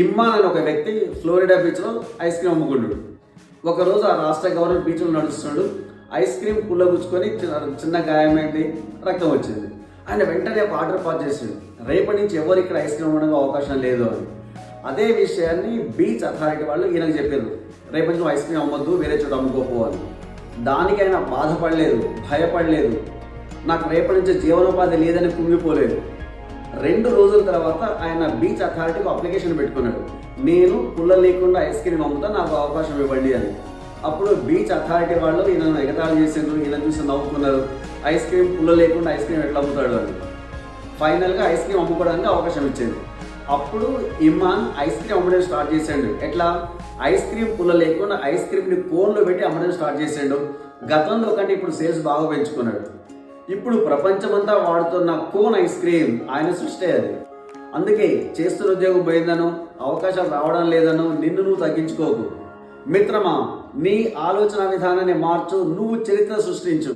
ఇమ్మాన్ అనే ఒక వ్యక్తి ఫ్లోరిడా బీచ్లో ఐస్ క్రీమ్ అమ్ముకుంటాడు ఒకరోజు ఆ రాష్ట్ర గవర్నర్ బీచ్లో నడుస్తున్నాడు. ఐస్ క్రీమ్ పుల్లగుచ్చుకొని చిన్న చిన్న గాయమైంది రక్తం వచ్చింది. ఆయన వెంటనే ఒక ఆర్డర్ పాస్ చేసిండు రేపటి నుంచి ఎవరు ఇక్కడ ఐస్ క్రీమ్ ఉండడానికి అవకాశం లేదు అని. అదే విషయాన్ని బీచ్ అథారిటీ వాళ్ళు ఈయనకు చెప్పారు. రేపటి నుంచి ఐస్ క్రీమ్ అమ్మొద్దు వేరే చోట అమ్ముకోపోవాలి దానికి ఆయన బాధపడలేదు భయపడలేదు. నాకు రేపటి నుంచి జీవనోపాధి లేదని కుంగిపోలేదు రెండు రోజుల తర్వాత ఆయన బీచ్ అథారిటీకి అప్లికేషన్ పెట్టుకున్నాడు. నేను పుల్ల లేకుండా ఐస్ క్రీమ్ అమ్ముతా నాకు అవకాశం ఇవ్వండి అని. అప్పుడు బీచ్ అథారిటీ వాళ్ళు ఈయనను ఎగతాళి చేసిండ్రు ఈయన చూసి నవ్వుకున్నారు. ఐస్ క్రీమ్ పుల్ల లేకుండా ఐస్ క్రీమ్ ఎట్లా అమ్ముతాడు అని. ఫైనల్గా ఐస్ క్రీమ్ అమ్ముకోవడానికి అవకాశం ఇచ్చింది అప్పుడు ఇమాన్ ఐస్ క్రీమ్ అమ్మడం స్టార్ట్ చేసాడు ఎట్లా? ఐస్ క్రీమ్ పుల్ల లేకుండా ఐస్ క్రీమ్ని కోన్లో పెట్టి అమ్మడం స్టార్ట్ చేసాడు గతంలో కంటే ఇప్పుడు సేల్స్ బాగా పెంచుకున్నాడు. ఇప్పుడు ప్రపంచమంతా వాడుతున్న కోన్ ఐస్ క్రీమ్ ఆయన సృష్టి అది. అందుకే చేస్తున్న ఉద్యోగం పోయిందనో అవకాశాలు రావడం లేదనో నిన్ను నువ్వు తగ్గించుకోకు. మిత్రమా నీ ఆలోచన విధానాన్ని మార్చు నువ్వు చరిత్ర సృష్టించు.